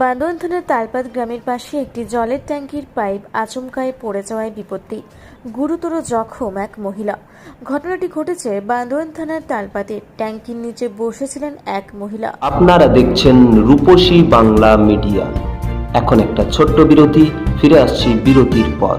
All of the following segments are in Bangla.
বান্দোয়ান থানার তালপাত গ্রামের পাশে একটি জলের ট্যাঙ্কির পাইপ আচমকায় পড়ে যাওয়ায় বিপত্তি। গুরুতর জখম এক মহিলা। ঘটনাটি ঘটেছে বান্দরন থানার তালপাতে। ট্যাঙ্কির নিচে বসেছিলেন এক মহিলা। আপনারা দেখছেন রূপসী বাংলা মিডিয়া। এখন একটা ছোট্ট বিরতি, ফিরে আসছি বিরতির পর।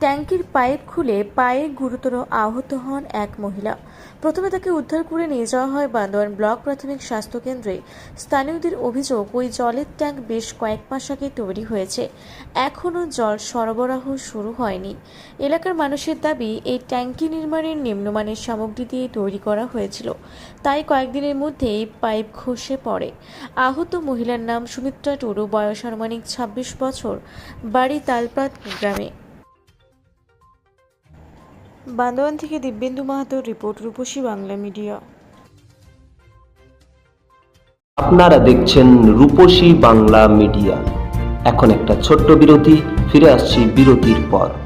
ট্যাঙ্কির পাইপ খুলে পায়ে গুরুতর আহত হন এক মহিলা। প্রথমে তাকে উদ্ধার করে নিয়ে যাওয়া হয় বান্দোয়ান ব্লক প্রাথমিক স্বাস্থ্য কেন্দ্রে। স্থানীয়দের অভিযোগ, ওই জলের ট্যাঙ্ক বেশ কয়েক মাস আগে তৈরি হয়েছে। এখনও জল সরবরাহ শুরু হয়নি। এলাকার মানুষের দাবি, এই ট্যাঙ্কি নির্মাণের নিম্নমানের সামগ্রী দিয়ে তৈরি করা হয়েছিল। তাই কয়েকদিনের মধ্যেই পাইপ খসে পড়ে। আহত মহিলার নাম সুমিত্রা টুডু, বয়স আনুমানিক ছাব্বিশ বছর, বাড়ি তালপাত গ্রামে। বান্দোয়ান থেকে দিব্যেন্দু মাহাতোর রিপোর্ট রূপসী বাংলা মিডিয়া। আপনারা দেখছেন রূপসী বাংলা মিডিয়া। এখন একটা ছোট্ট বিরতি, ফিরে আসছি বিরতির পর।